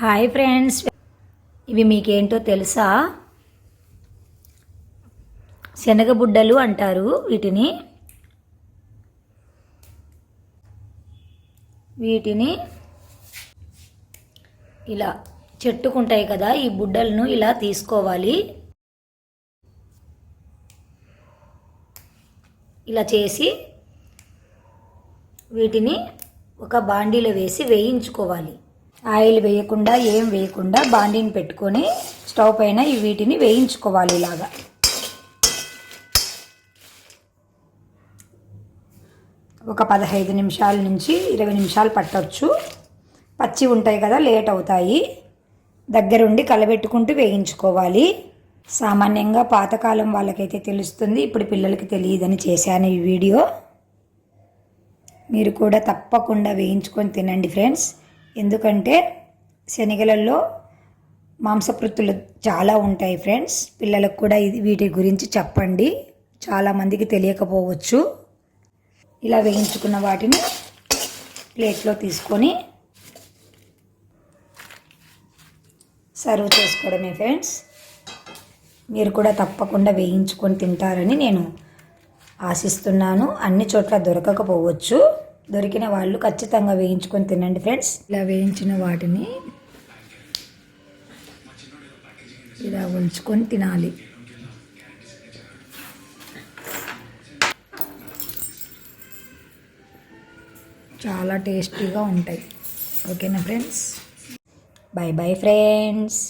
Hi friends. ఇవి మీకేంటో తెలుసా? శనగబుడ్డలు అంటారు వీటిని. వీటిని ఇలా చెట్టుకుంటాయి కదా ఈ బుడ్డలను ఇలా తీసుకోవాలి. ఇలా చేసి వీటిని ఒక బాండీలో వేసి వేయించుకోవాలి. ఆయిల్ వేయకుండా ఏం వేయకుండా బాండీని పెట్టుకొని స్టవ్ పైన వీటిని వేయించుకోవాలి ఇలాగా. ఒక పదహైదు నిమిషాల నుంచి ఇరవై నిమిషాలు పట్టవచ్చు పచ్చి ఉంటాయి కదా లేట్ అవుతాయి. దగ్గరుండి కలబెట్టుకుంటూ వేయించుకోవాలి. సామాన్యంగా పాతకాలం వాళ్ళకైతే తెలుస్తుంది ఇప్పుడు పిల్లలకి తెలియదని చేశాను ఈ వీడియో. మీరు కూడా తప్పకుండా వేయించుకొని తినండి ఫ్రెండ్స్. ఎందుకంటే శనగలలో మాంసపృత్తులు చాలా ఉంటాయి ఫ్రెండ్స్. పిల్లలకు కూడా ఇది వీటి గురించి చెప్పండి. చాలామందికి తెలియకపోవచ్చు. ఇలా వేయించుకున్న వాటిని ప్లేట్లో తీసుకొని సర్వ్ చేసుకోవడమే ఫ్రెండ్స్. మీరు కూడా తప్పకుండా వేయించుకొని తింటారని నేను ఆశిస్తున్నాను. అన్ని చోట్ల దొరకకపోవచ్చు. దొరికిన వాళ్ళు ఖచ్చితంగా వేయించుకొని తినండి ఫ్రెండ్స్. ఇలా వేయించిన వాటిని ఇలా ఉంచుకొని తినాలి. చాలా టేస్టీగా ఉంటాయి. ఓకేనా ఫ్రెండ్స్? Bye bye friends.